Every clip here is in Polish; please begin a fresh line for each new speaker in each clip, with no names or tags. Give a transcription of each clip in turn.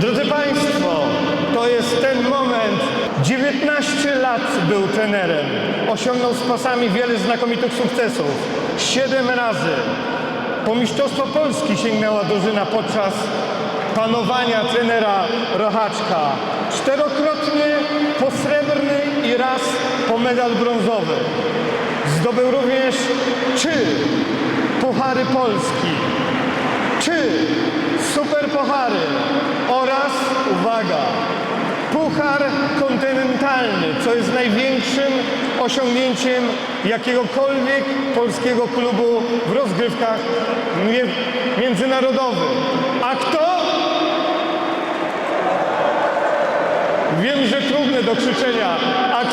Drodzy Państwo, to jest ten moment. 19 lat był trenerem. Osiągnął z pasami wiele znakomitych sukcesów. Siedem razy po Mistrzostwo Polski sięgnęła drużyna podczas panowania trenera Rochaczka. Czterokrotnie po srebrny i raz po medal brązowy. Zdobył również trzy Puchary Polski, trzy Super Puchary oraz, uwaga, Puchar kontynentalny, co jest największym osiągnięciem jakiegokolwiek polskiego klubu w rozgrywkach międzynarodowych. A kto? Wiem, że trudne do krzyczenia. A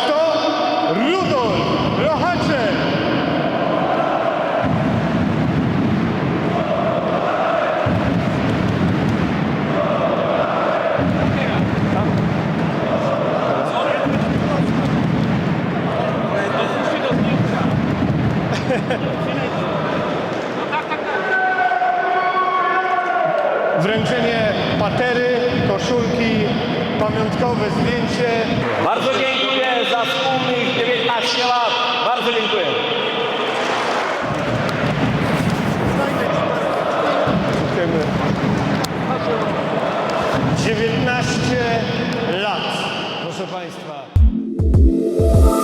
wręczenie patery, koszulki, pamiątkowe zdjęcie.
Bardzo dziękuję za wspólnych 19 lat. Bardzo dziękuję.
Dziękujemy. 19 lat, proszę Państwa.